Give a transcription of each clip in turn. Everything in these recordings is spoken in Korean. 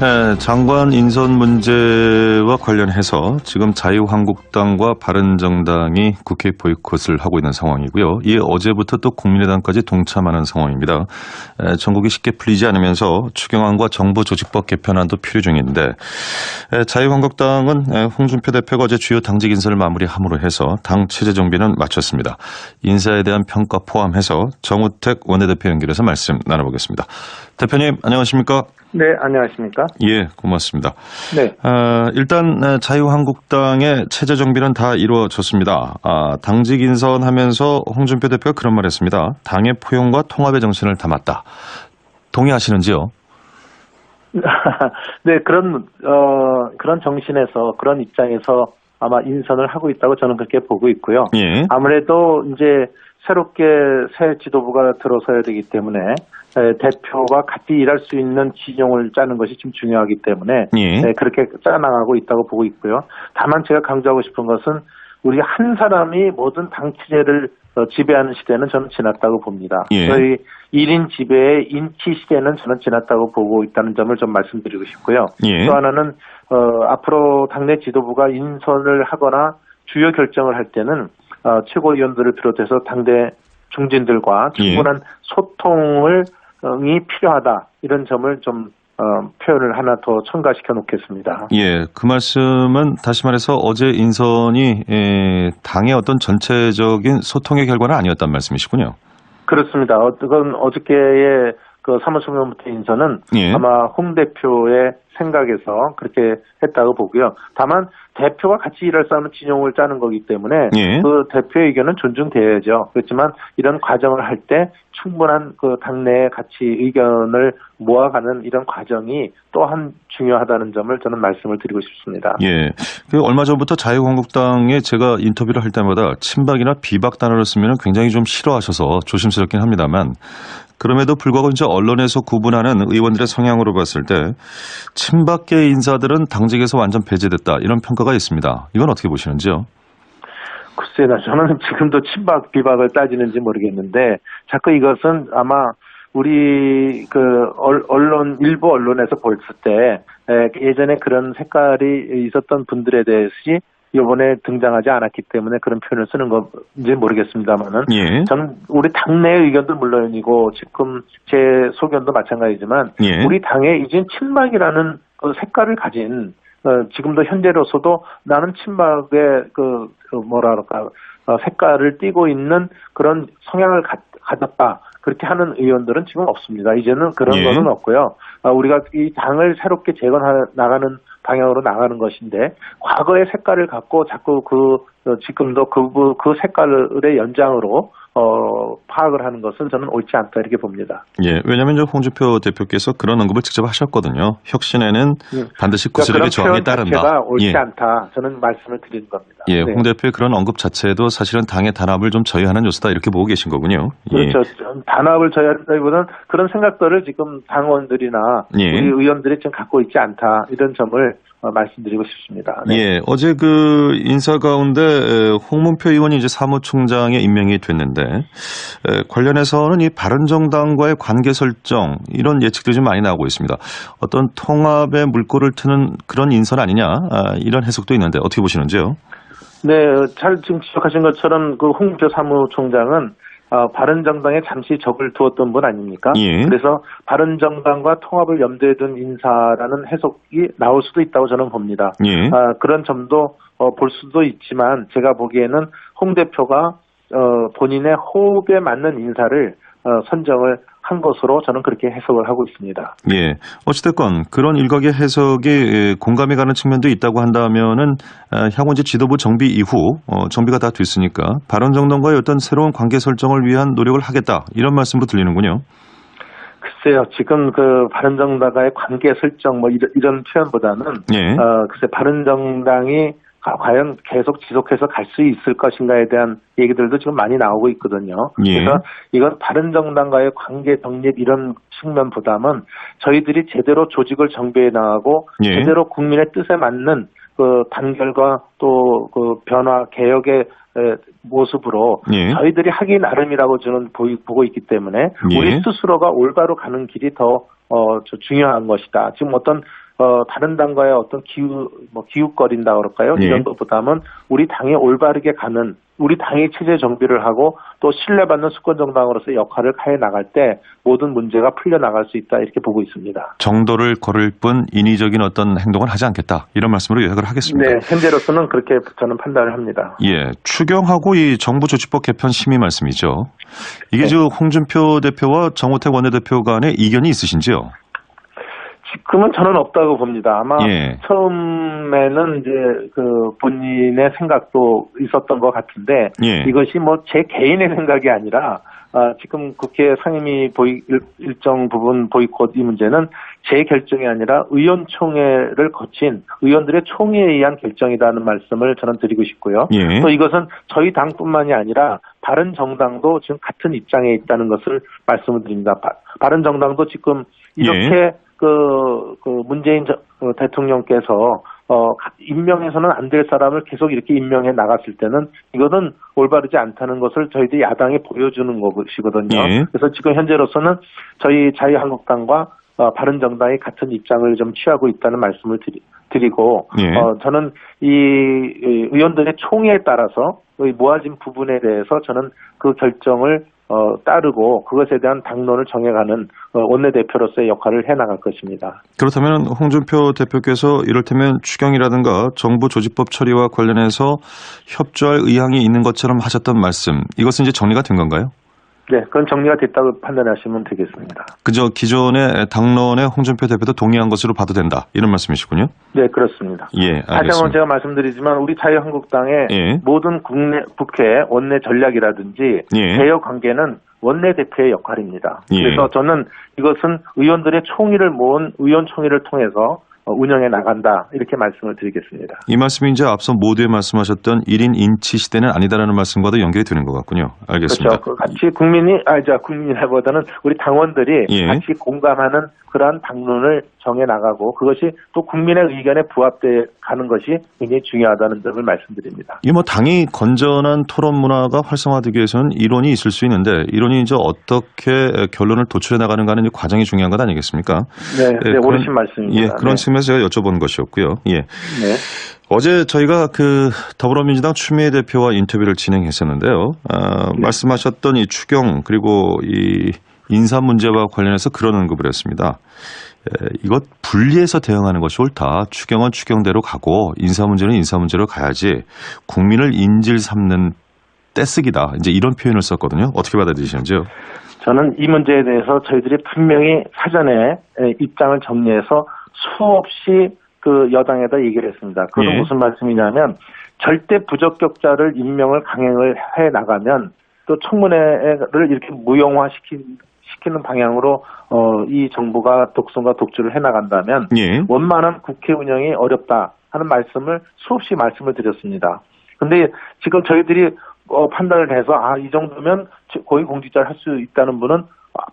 네, 장관 인선 문제와 관련해서 지금 자유한국당과 바른정당이 국회 보이콧을 하고 있는 상황이고요. 이에 어제부터 또 국민의당까지 동참하는 상황입니다. 에, 전국이 쉽게 풀리지 않으면서 추경안과 정부조직법 개편안도 필요 중인데 에, 자유한국당은 에, 홍준표 대표가 어제 주요 당직 인사를 마무리함으로 해서 당 체제 정비는 마쳤습니다. 인사에 대한 평가 포함해서 정우택 원내대표 연결해서 말씀 나눠보겠습니다. 대표님 안녕하십니까? 네, 안녕하십니까? 예, 고맙습니다. 네. 어, 일단 어, 자유한국당의 체제 정비는 다 이루어졌습니다. 아, 당직 인선하면서 홍준표 대표가 그런 말했습니다. 당의 포용과 통합의 정신을 담았다. 동의하시는지요? 네, 그런 어 그런 정신에서 그런 입장에서 아마 인선을 하고 있다고 저는 그렇게 보고 있고요. 예. 아무래도 이제 새롭게 새 지도부가 들어서야 되기 때문에 에, 대표와 같이 일할 수 있는 진영을 짜는 것이 지금 중요하기 때문에 예. 네, 그렇게 짜나가고 있다고 보고 있고요. 다만 제가 강조하고 싶은 것은 우리 한 사람이 모든 당 체제를 어, 지배하는 시대는 저는 지났다고 봅니다. 예. 저희 1인 지배의 인치 시대는 저는 지났다고 보고 있다는 점을 좀 말씀드리고 싶고요. 예. 또 하나는 어, 앞으로 당내 지도부가 인선을 하거나 주요 결정을 할 때는 어, 최고위원들을 비롯해서 당대 중진들과 예. 충분한 소통을 이 필요하다 이런 점을 좀 어, 표현을 하나 더 첨가시켜 놓겠습니다. 예, 그 말씀은 다시 말해서 어제 인선이 에, 당의 어떤 전체적인 소통의 결과는 아니었단 말씀이시군요. 그렇습니다. 어, 그건 어저께의 그 사무총장부터 인선은 예. 아마 홍 대표의 생각에서 그렇게 했다고 보고요. 다만 대표가 같이 일할 수 있는 진영을 짜는 거기 때문에 예. 그 대표의 의견은 존중돼야죠. 그렇지만 이런 과정을 할 때 충분한 그 당내의 같이 의견을 모아가는 이런 과정이 또한 중요하다는 점을 저는 말씀을 드리고 싶습니다. 예. 그 얼마 전부터 자유한국당에 제가 인터뷰를 할 때마다 친박이나 비박 단어를 쓰면 굉장히 좀 싫어하셔서 조심스럽긴 합니다만 그럼에도 불구하고 이제 언론에서 구분하는 의원들의 성향으로 봤을 때 친박계 인사들은 당직에서 완전 배제됐다 이런 평가가 있습니다. 이건 어떻게 보시는지요? 글쎄요, 나 저는 지금도 친박 비박을 따지는지 모르겠는데 자꾸 이것은 아마 우리 그 얼- 언론 일부 언론에서 볼 때 예전에 그런 색깔이 있었던 분들에 대해서 이번에 등장하지 않았기 때문에 그런 표현을 쓰는 건지 모르겠습니다만은 예. 저는 우리 당내의 의견도 물론이고 지금 제 소견도 마찬가지지만 예. 우리 당에 이젠 친박이라는 그 색깔을 가진 어, 지금도 현재로서도 나는 친박의 그, 그 뭐랄까 어, 색깔을 띠고 있는 그런 성향을 가, 가졌다 그렇게 하는 의원들은 지금 없습니다. 이제는 그런 예. 거는 없고요. 아, 우리가 이 당을 새롭게 재건하 나가는 방향으로 나가는 것인데 과거의 색깔을 갖고 자꾸 그 어, 지금도 그, 그- 그 색깔의 연장으로 어, 파악을 하는 것은 저는 옳지 않다 이렇게 봅니다. 예. 왜냐하면 홍준표 대표께서 그런 언급을 직접 하셨거든요. 혁신에는 예. 반드시 그러니까 구슬에게 그런 저항이 따른다. 옳지 예. 않다. 저는 말씀을 드리는 겁니다. 예, 네. 홍 대표의 그런 언급 자체도 사실은 당의 단합을 좀 저해하는 요소다 이렇게 보고 계신 거군요. 예. 그렇죠. 단합을 저해한다기보다는 그런 생각들을 지금 당원들이나 예. 우리 의원들이 지금 갖고 있지 않다 이런 점을 어, 말씀드리고 싶습니다. 네. 예, 어제 그 인사 가운데 에, 홍문표 의원이 이제 사무총장에 임명이 됐는데 에, 관련해서는 이 바른정당과의 관계 설정 이런 예측들이 좀 많이 나오고 있습니다. 어떤 통합의 물꼬를 트는 그런 인선 아니냐 아, 이런 해석도 있는데 어떻게 보시는지요? 네, 잘 지금 지적하신 것처럼 그 홍준표 사무총장은 어, 바른정당에 잠시 적을 두었던 분 아닙니까? 예. 그래서 바른정당과 통합을 염두에 둔 인사라는 해석이 나올 수도 있다고 저는 봅니다. 예. 아, 그런 점도 어, 볼 수도 있지만 제가 보기에는 홍 대표가 어, 본인의 호흡에 맞는 인사를 어, 선정을 한 것으로 저는 그렇게 해석을 하고 있습니다. 예. 어찌됐건 그런 일각의 해석이 에, 공감이 가는 측면도 있다고 한다면은 아, 향후 이제 지도부 정비 이후 어, 정비가 다 됐으니까 바른정당과의 어떤 새로운 관계 설정을 위한 노력을 하겠다 이런 말씀도 들리는군요. 글쎄요, 지금 그 바른정당과의 관계 설정 뭐 이런, 이런 표현보다는 예. 어, 글쎄 바른정당이 가- 과연 계속 지속해서 갈 수 있을 것인가에 대한 얘기들도 지금 많이 나오고 있거든요. 예. 그래서 이건 바른 정당과의 관계 정립 이런 측면보다는 저희들이 제대로 조직을 정비해 나가고 예. 제대로 국민의 뜻에 맞는 그 단결과 또 그 변화 개혁의 에, 모습으로 예. 저희들이 하기 나름이라고 저는 보고 있기 때문에 예. 우리 스스로가 올바로 가는 길이 더 어, 저 중요한 것이다. 지금 어떤 어, 다른 당과의 어떤 기우, 뭐, 기웃거린다 그럴까요? 예. 이런 것보다는 우리 당이 올바르게 가는, 우리 당이 체제 정비를 하고 또 신뢰받는 수권정당으로서 역할을 해 나갈 때 모든 문제가 풀려나갈 수 있다 이렇게 보고 있습니다. 정도를 걸을 뿐 인위적인 어떤 행동을 하지 않겠다. 이런 말씀으로 요약을 하겠습니다. 네, 현재로서는 그렇게 저는 판단을 합니다. 예, 추경하고 이 정부 조치법 개편 심의 말씀이죠. 이게 네. 지금 홍준표 대표와 정호택 원내대표 간에 이견이 있으신지요? 지금은 저는 없다고 봅니다. 아마 예. 처음에는 이제 그 본인의 생각도 있었던 것 같은데 예. 이것이 뭐 제 개인의 생각이 아니라 아, 지금 국회 상임위 보이, 일- 일정 부분 보이콧 이 문제는 제 결정이 아니라 의원총회를 거친 의원들의 총회에 의한 결정이라는 말씀을 저는 드리고 싶고요. 예. 또 이것은 저희 당뿐만이 아니라 바른 정당도 지금 같은 입장에 있다는 것을 말씀을 드립니다. 바, 바른 정당도 지금 이렇게 그, 그 문재인 저- 어, 대통령께서 어, 가- 임명해서는 안 될 사람을 계속 이렇게 임명해 나갔을 때는 이거는 올바르지 않다는 것을 저희들이 야당에 보여주는 것이거든요. 예. 그래서 지금 현재로서는 저희 자유한국당과 어, 바른정당이 같은 입장을 좀 취하고 있다는 말씀을 드리, 드리고 예. 어, 저는 이, 이 의원들의 총회에 따라서 이 모아진 부분에 대해서 저는 그 결정을 어, 따르고 그것에 대한 당론을 정해가는 어, 원내대표로서의 역할을 해나갈 것입니다. 그렇다면 홍준표 대표께서 이를테면 추경이라든가 정부 조직법 처리와 관련해서 협조할 의향이 있는 것처럼 하셨던 말씀, 이것은 이제 정리가 된 건가요? 네, 그건 정리가 됐다고 판단하시면 되겠습니다. 그저 기존의 당론에 홍준표 대표도 동의한 것으로 봐도 된다. 이런 말씀이시군요. 네, 그렇습니다. 예, 다시 한번 알겠습니다. 제가 말씀드리지만 우리 자유한국당의 예. 모든 국내 국회 원내 전략이라든지 예. 대여 관계는 원내 대표의 역할입니다. 예. 그래서 저는 이것은 의원들의 총의를 모은 의원 총회를 통해서 어, 운영해 나간다 이렇게 말씀을 드리겠습니다. 이 말씀이 이제 앞서 모두에 말씀하셨던 1인 인치 시대는 아니다라는 말씀과도 연결이 되는 것 같군요. 알겠습니다. 그렇죠. 그 같이 국민이 아자 국민이라보다는 우리 당원들이 예. 같이 공감하는 그러한 당론을 정해 나가고 그것이 또 국민의 의견에 부합돼 가는 것이 굉장히 중요하다는 점을 말씀드립니다. 이게 뭐 당이 건전한 토론 문화가 활성화되기 위해서는 이론이 있을 수 있는데 이론이 이제 어떻게 결론을 도출해 나가는가는 이 과정이 중요한 것 아니겠습니까? 네, 예, 네 그런- 옳으신 말씀입니다. 예, 그런 네. 측면 에서 제가 여쭤본 것이었고요. 예. 네. 어제 저희가 그 더불어민주당 추미애 대표와 인터뷰를 진행했었는데요. 아, 네. 말씀하셨던 이 추경 그리고 이 인사 문제와 관련해서 그런 언급을 했습니다. 에, 이것 분리해서 대응하는 것이 옳다. 추경은 추경대로 가고 인사 문제는 인사 문제로 가야지 국민을 인질 삼는 떼쓰기다. 이제 이런 표현을 썼거든요. 어떻게 받아들이시는지요? 저는 이 문제에 대해서 저희들이 분명히 사전에 에, 입장을 정리해서 수없이 그 여당에다 얘기를 했습니다. 그건 예. 무슨 말씀이냐면 절대 부적격자를 임명을 강행을 해 나가면 또 청문회를 이렇게 무용화시키 시키는 방향으로 어, 이 정부가 독선과 독주를 해 나간다면 예. 원만한 국회 운영이 어렵다 하는 말씀을 수없이 말씀을 드렸습니다. 근데 지금 저희들이 어, 판단을 해서 아 이 정도면 고위공직자를 할 수 있다는 분은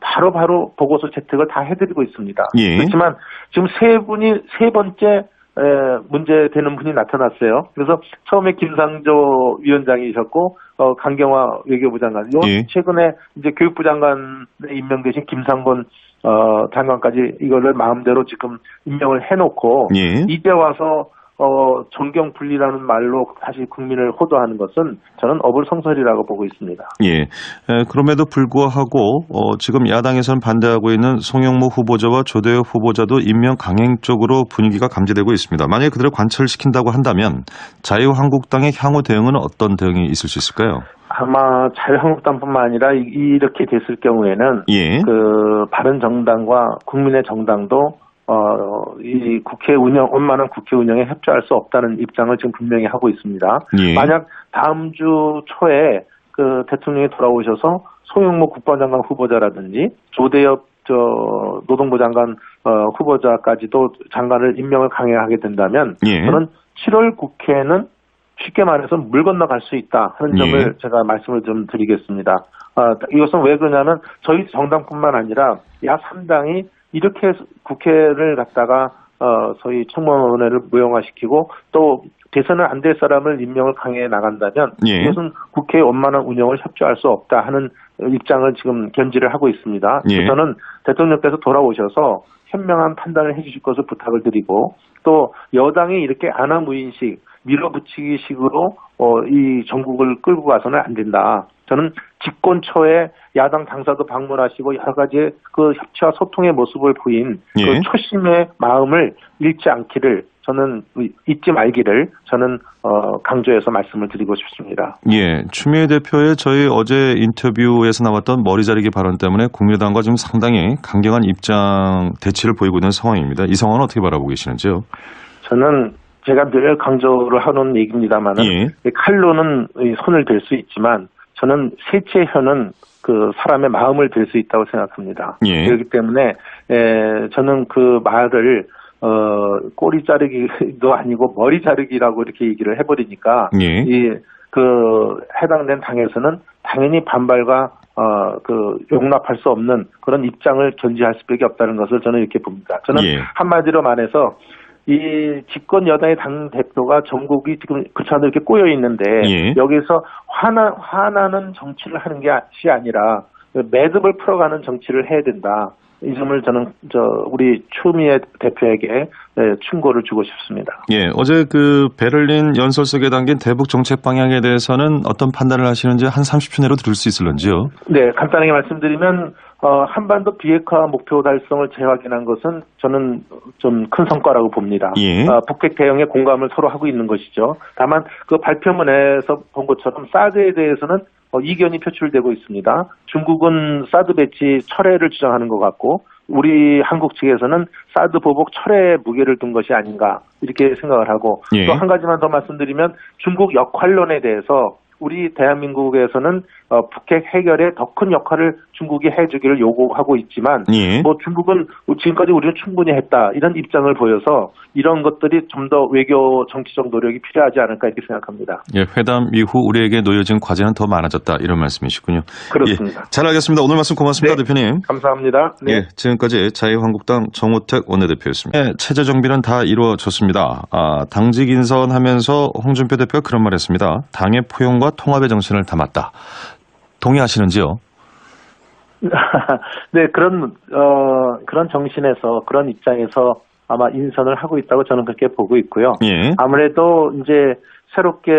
바로바로 바로 보고서 채택을 다 해드리고 있습니다. 예. 그렇지만 지금 세 분이 세 번째 에, 문제되는 분이 나타났어요. 그래서 처음에 김상조 위원장이셨고 어, 강경화 외교부 장관, 요 예. 최근에 이제 교육부 장관에 임명되신 김상곤 어, 장관까지 이거를 마음대로 지금 임명을 해놓고 예. 이제 와서 어, 정경 분리라는 말로 다시 국민을 호도하는 것은 저는 어불성설이라고 보고 있습니다. 예. 에, 그럼에도 불구하고 어, 지금 야당에서는 반대하고 있는 송영무 후보자와 조대엽 후보자도 임명 강행 쪽으로 분위기가 감지되고 있습니다. 만약에 그들을 관철시킨다고 한다면 자유한국당의 향후 대응은 어떤 대응이 있을 수 있을까요? 아마 자유한국당뿐만 아니라 이- 이렇게 됐을 경우에는 예. 그 바른 정당과 국민의 정당도 어, 이 국회 운영, 원만한 국회 운영에 협조할 수 없다는 입장을 지금 분명히 하고 있습니다. 예. 만약 다음 주 초에 그 대통령이 돌아오셔서 송영무 국방장관 후보자라든지 조대엽 저 노동부 장관 어, 후보자까지도 장관을 임명을 강행하게 된다면 예. 저는 7월 국회는 쉽게 말해서 물 건너갈 수 있다 하는 점을 예. 제가 말씀을 좀 드리겠습니다. 아, 이것은 왜 그러냐면 저희 정당뿐만 아니라 야 3당이 이렇게 국회를 갖다가 어, 소위 청문회를 무용화시키고 또 대선을 안 될 사람을 임명을 강행해 나간다면 예. 이것은 국회의 원만한 운영을 협조할 수 없다 하는 입장을 지금 견지를 하고 있습니다. 예. 저는 대통령께서 돌아오셔서 현명한 판단을 해주실 것을 부탁을 드리고 또 여당이 이렇게 안하무인식 밀어붙이기식으로 어, 이 전국을 끌고 가서는 안 된다. 저는 집권초에 야당 당사도 방문하시고 여러 가지 그 협치와 소통의 모습을 보인 예. 그 초심의 마음을 잃지 않기를 저는 잊지 말기를 저는 어, 강조해서 말씀을 드리고 싶습니다. 예, 추미애 대표의 저희 어제 인터뷰에서 나왔던 머리 자르기 발언 때문에 국민의당과 지금 상당히 강경한 입장 대치를 보이고 있는 상황입니다. 이 상황은 어떻게 바라보고 계시는지요? 저는 제가 늘 강조를 하는 얘기입니다만은 예. 칼로는 이 손을 댈 수 있지만 저는 세치의 혀는 그 사람의 마음을 댈수 있다고 생각합니다. 예. 그렇기 때문에 에, 저는 그 말을 어, 꼬리 자르기도 아니고 머리 자르기라고 이렇게 얘기를 해버리니까 예. 이그 해당된 당에서는 당연히 반발과 어, 그 용납할 수 없는 그런 입장을 견지할 수밖에 없다는 것을 저는 이렇게 봅니다. 저는 예. 한마디로 말해서 이 집권 여당의 당 대표가 전국이 지금 그처럼 이렇게 꼬여 있는데 예. 여기서 화나 화나는 정치를 하는 것이 아니라 매듭을 풀어가는 정치를 해야 된다. 이 점을 저는 저 우리 추미애 대표에게 네, 충고를 주고 싶습니다. 예, 어제 그 베를린 연설석에 담긴 대북 정책 방향에 대해서는 어떤 판단을 하시는지 한 30초 내로 들을 수 있을런지요? 네, 간단하게 말씀드리면 어, 한반도 비핵화 목표 달성을 재확인한 것은 저는 좀 큰 성과라고 봅니다. 예. 어, 북핵 대응에 공감을 서로 하고 있는 것이죠. 다만 그 발표문에서 본 것처럼 사드에 대해서는 어, 이견이 표출되고 있습니다. 중국은 사드 배치 철회를 주장하는 것 같고 우리 한국 측에서는 사드 보복 철회에 무게를 둔 것이 아닌가 이렇게 생각을 하고 예. 또한 가지만 더 말씀드리면 중국 역할론에 대해서 우리 대한민국에서는 어, 북핵 해결에 더 큰 역할을 중국이 해주기를 요구하고 있지만 예. 뭐 중국은 지금까지 우리는 충분히 했다 이런 입장을 보여서 이런 것들이 좀 더 외교 정치적 노력이 필요하지 않을까 이렇게 생각합니다. 예, 회담 이후 우리에게 놓여진 과제는 더 많아졌다 이런 말씀이시군요. 그렇습니다. 예, 잘 알겠습니다. 오늘 말씀 고맙습니다, 네. 대표님. 감사합니다. 네. 예, 지금까지 자유한국당 정우택 원내대표였습니다. 예, 체제 정비는 다 이루어졌습니다. 아, 당직 인선하면서 홍준표 대표가 그런 말했습니다. 당의 포용과 통합의 정신을 담았다. 동의하시는지요? 네, 그런, 어, 그런 정신에서, 그런 입장에서 아마 인선을 하고 있다고 저는 그렇게 보고 있고요. 예. 아무래도 이제 새롭게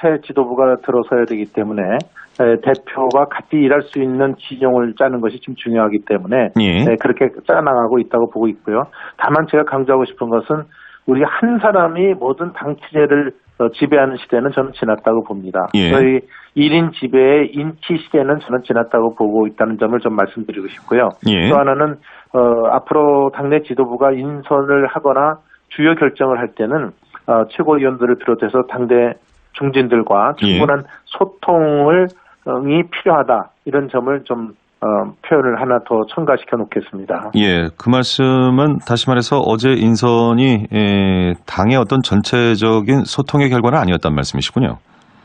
새 지도부가 들어서야 되기 때문에 에, 대표와 같이 일할 수 있는 진영을 짜는 것이 지금 중요하기 때문에 예. 네, 그렇게 짜나가고 있다고 보고 있고요. 다만 제가 강조하고 싶은 것은 우리 한 사람이 모든 당 체제를 어, 지배하는 시대는 저는 지났다고 봅니다. 예. 저희 1인 지배의 인치 시대는 저는 지났다고 보고 있다는 점을 좀 말씀드리고 싶고요. 예. 또 하나는 어, 앞으로 당내 지도부가 인선을 하거나 주요 결정을 할 때는 어, 최고위원들을 비롯해서 당대 중진들과 예. 충분한 소통을 어, 이 필요하다 이런 점을 좀 어, 표현을 하나 더 첨가시켜 놓겠습니다. 예, 그 말씀은 다시 말해서 어제 인선이 에, 당의 어떤 전체적인 소통의 결과는 아니었단 말씀이시군요.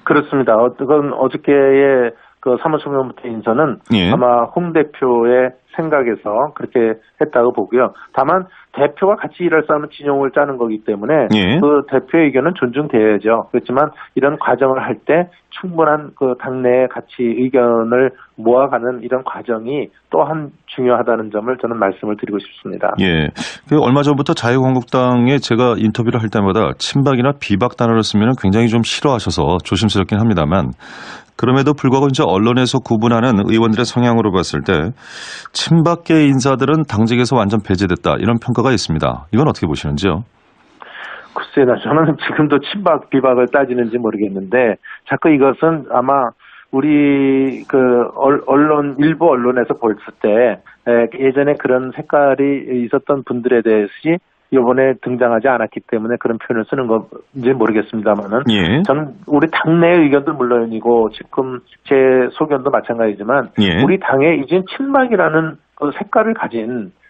그렇습니다. 어, 그건 어저께의 그 사무총장부터 인선은 예. 아마 홍 대표의 생각에서 그렇게 했다고 보고요. 다만 대표가 같이 일할 사람은 진영을 짜는 거기 때문에 예. 그 대표의 의견은 존중돼야죠. 그렇지만 이런 과정을 할 때 충분한 그 당내의 같이 의견을 모아가는 이런 과정이 또한 중요하다는 점을 저는 말씀을 드리고 싶습니다. 예. 그 얼마 전부터 자유한국당에 제가 인터뷰를 할 때마다 친박이나 비박 단어를 쓰면 굉장히 좀 싫어하셔서 조심스럽긴 합니다만 그럼에도 불구하고 이제 언론에서 구분하는 의원들의 성향으로 봤을 때 친박계 인사들은 당직에서 완전 배제됐다 이런 평가가 있습니다. 이건 어떻게 보시는지요? 글쎄요, 나 저는 지금도 친박 비박을 따지는지 모르겠는데 자꾸 이것은 아마 우리 그 얼- 언론 일부 언론에서 볼 때 예전에 그런 색깔이 있었던 분들에 대해서 이번에 등장하지 않았기 때문에 그런 표현을 쓰는 건지 모르겠습니다만은 예. 저는 우리 당내의 의견도 물론이고 지금 제 소견도 마찬가지지만 예. 우리 당에 이젠 친박이라는 그 색깔을 가진 어,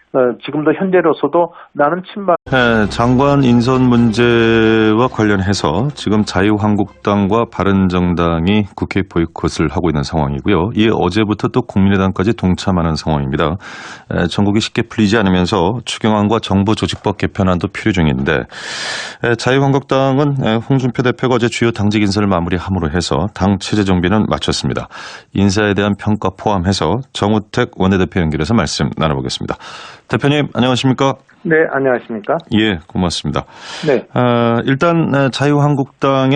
지금도 현재로서도 나는 친박 예, 장관 인선 문제와 관련해서 지금 자유한국당과 바른정당이 국회 보이콧을 하고 있는 상황이고요. 이에 어제부터 또 국민의당까지 동참하는 상황입니다. 에, 전국이 쉽게 풀리지 않으면서 추경안과 정부 조직법 개편안도 필요 중인데 에, 자유한국당은 에, 홍준표 대표가 어제 주요 당직 인사를 마무리함으로 해서 당 체제 정비는 마쳤습니다. 인사에 대한 평가 포함해서 정우택 원내대표 연결해서 말씀 나눠보겠습니다. 대표님 안녕하십니까? 네, 안녕하십니까? 예, 고맙습니다. 네. 아, 일단 아, 자유한국당의